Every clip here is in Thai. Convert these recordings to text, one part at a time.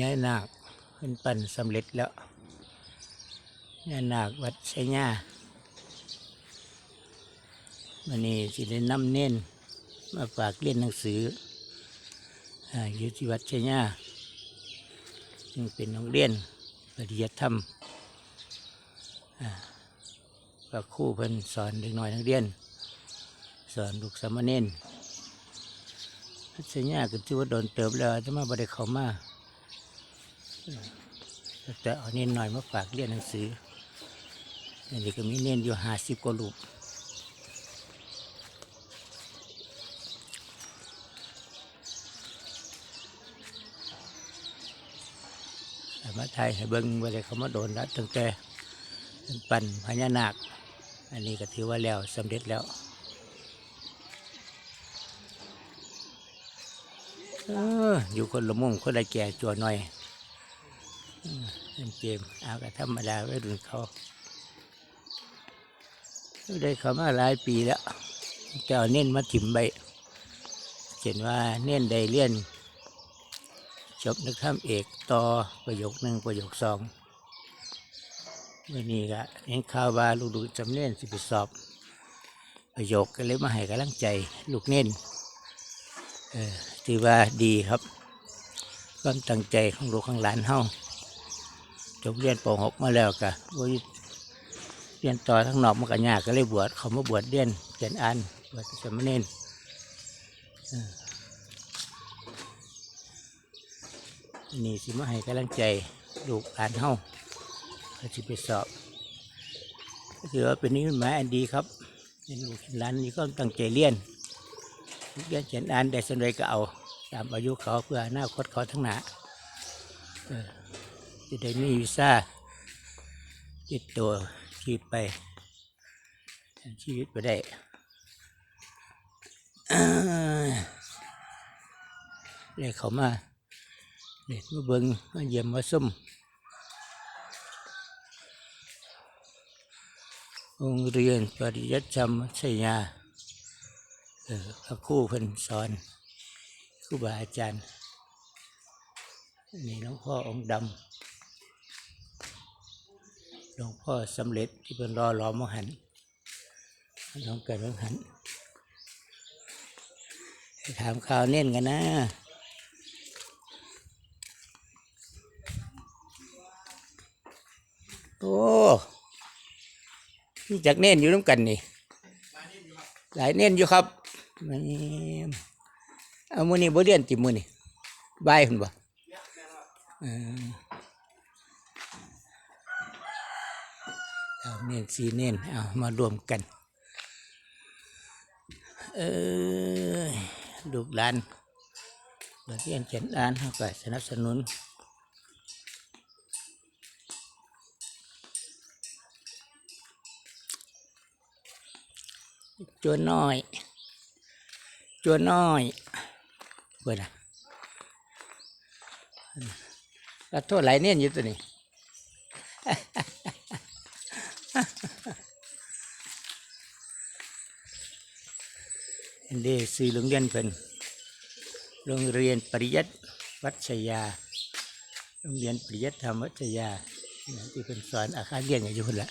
ย้ายนาคขึ้นปั่นสำเร็จแล้วย้ายนาควัดชัยญามันนี่สิได้นำเน้นมาฝากเรียนหนังสืออยู่ที่วัดชัยญาซึ่งเป็นโรงเรียนปริยัติธรรมอ่าพระครู่เพิ่นสอนเด็กน้อยนักเรียน สอนลูกสามเณรวัดชัยญาก็ถือว่าโดนเติบแล้วจะมาบ่ได้เขามา แต่เอาเน้นหน่อยมาฝากเรียนหนังสืออันนี้ก็มีเน้นอยู่ห้าสิบกว่าลูกมาไทยให้เบิ้งว่าได้เขามาโดนแล้วตั้งแต่เป็นปั่นพญานาค อันนี้ก็ถือว่าแล้วสำเร็จแล้วอออยู่คนละมุมคนละแก่จัวหน่อย เล่นเกมเอาก็ธรรมดาไว้รุ่นเขาได้เขามาหลายปีแล้วแต่เอาเน้นมาถิ่มใบเขียนว่าเน้นได้เรียน จบนักธรรมเอกต่อประโยคหนึ่งประโยคสองวันนี้ก็เห็นข่าวว่าลูกดูจำเน้นสิไปสอบ ประโยคก็เลยมาให้กำลังใจลูกเน้นเออถือว่าดีครับความตั้งใจของลูกของหลานเฮา จบเรียนป .6 มาแล้วกะบ่ได้เรียนต่อทั้งนอกมันก็ยากก็เลยบวชเขามาบวชเรียนเขียนอ่านบวชสามเณรเออนี่สิมาให้กำลังใจลูกอ่านเฮาเขาสิไปสอบก็ถือว่าเป็นนิมิตหมายอันดีครับเป็นลูกเห็นหลานนี่ก็ตั้งใจเรียนเรียนเขียนอ่านได้สำเร็จก็เอา ตามอายุเขาเพื่ออนาคตเขาทั้งหน้า จะได้มีวีซ่าติดตัวขี่ไปชีวิตไปได้เลยเขามาเด็ดมาเบิงมาเยี่ยมมาส้มโรงเรียนปริยัติธรรมชัยยาพระครู่เพิ่นสอนครูบาอาจารย์นี่หลวงพ่อองค์ดำ หลวงพ่อสำเร็จที่เป็นรอรอมหันหลวงเกิดมหันถามข่าวเน้นกันนะโอ้นี่จากเน้นอยู่น้ำกันนี่ หลายเน้นอยู่ครับม่เอามือนี่บ่เรียนติมือนี่บายคุณบ่ เอาเน้นสีเน้นเอามารวมกัน เออลูกหลานเรียนเขียนอ่านเขาก็สนับสนุนจวนน้อยจวนน้อยเปิดอะรับโทษหลายเน้นอยู่ตัวนี้ อันเดซื้อโรงเรียนเป็นโรงเรียนปริยัติวัชยา โรงเรียนปริยัติธรรมวัชยาเนี่ยที่เป็นสอนอาคารเรียนอยู่คนละ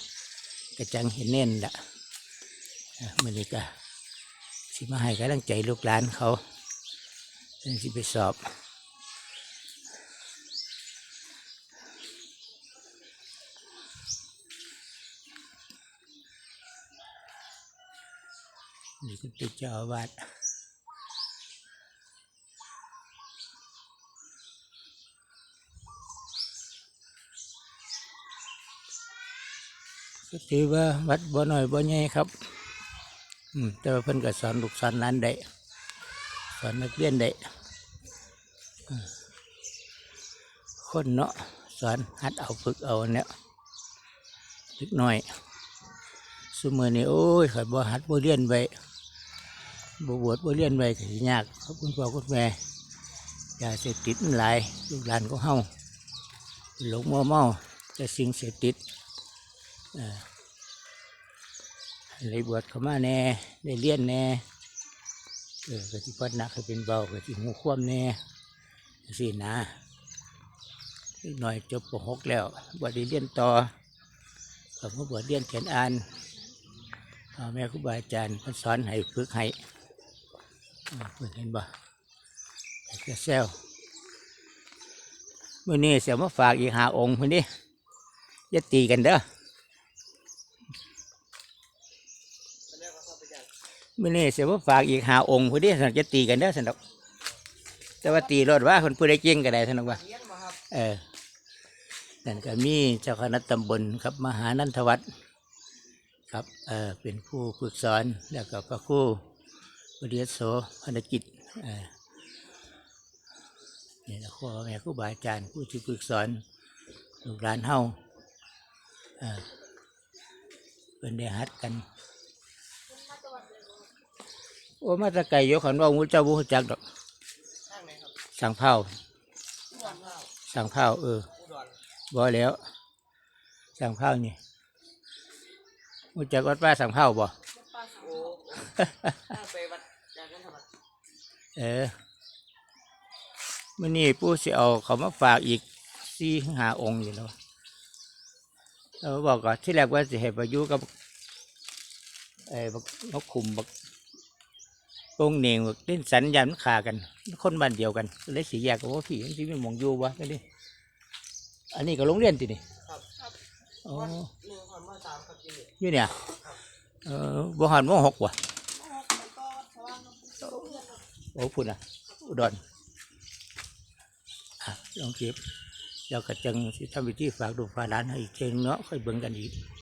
กระจังเห็นแน่นละมันนี่ก็สิมาให้กำลังใจลูกหลานเขาเรื่องสิไปสอบ นี่ก็เป็นเจ้าอาวาสก็ถือว่าวัดบ่น้อยบ่ใหญ่ครับ อืมแต่ว่าเพิ่นก็สอนลูกสอนหลานได้สอนนักเรียนได้คนเนาะสอนหัดเอาฝึกเอาเนี่ยเล็กน้อยสมือนี้โอ้ยขันบ่หัดบ่เรียนไว้ บ่บวชบ่เรียนไว้ก็ยากครับคุณพ่อคุณแม่ยาเสพติดมันหลายลูกหลานของเฮาหลงมัวเมาแต่สิ่งเสพติดเอ่อเลยบวชเข้ามาแน่ได้เรียนแน่เออก็สิพัฒนาให้เป็นเบาก็สิหูความแน่สินะอีกหน่อยจบปหกแล้วบวชได้เรียนต่อกับมาบวชเรียนเขียนอ่านพ่อแม่ครูบาอาจารย์เพิ่นสอนให้ฝึกให้ เพิ่นเห็นบ่เสียเซลมื่อนี้เสียมาฝากอีกหาองค์มื่อนี้อย่าตีกันเด้อมื่อนี้เสียมาฝากอีกหาองค์มื่อนี้สันจะตีกันเด้อสันดอกแต่ว่าตีรถว่าคนผู้ใดเก่งก็ได้สันดอกว่าเลี้ยงมาครับเออนั่นก็มีเจ้าคณะตำบลครับมหานันทวัฒน์ครับเออเป็นผู้ฝึกสอนแล้วก็พระครู ปริยโสพนกิจเนี่นะพ่อแม่ครูบาอาจารย์ผู้ที่ฝึกสอนลูกหลานเฮาเป็นได้หัดกัน โอ้มาตะไก่ยกขันว่างูเจ้าบุจักดอกข้างไหนครับสั่งเผาสั่งเผาเอออุดรบ่แล้วสั่งเผานี่มูจักวัดป้าสั่งเผาบ่โอ้ข้างไปวัดจากนั้นทำไม เออมื่อนี้ปู่สิเอาเขามาฝากอีกสี่หาองค์อยู่แล้วเราบอกก่อนที่แรกว่าสิให้ไปอยู่กับไอ้บักนกขุมบักโป่งเหน่งบักเล่นสัญญาณขากัน คนบ้านเดียวกันก็เลยสีแยกกับว่าพี่มันสิมีหมองอยู่วะก็ดิอันนี้ก็โรงเรียนตินี่ครับครับอ๋อวัดหนึ่งความว่าสามครับที่นี่อยู่เนี่ยเออบ่หันบ่หกว่ะ โอ้พุ่นอะ อุดรอะลองเก็บแล้วก็จังสิทำวิธีฝากดูฝากร้านให้อีกเชิงเนาะค่อยเบิ่งกันอีก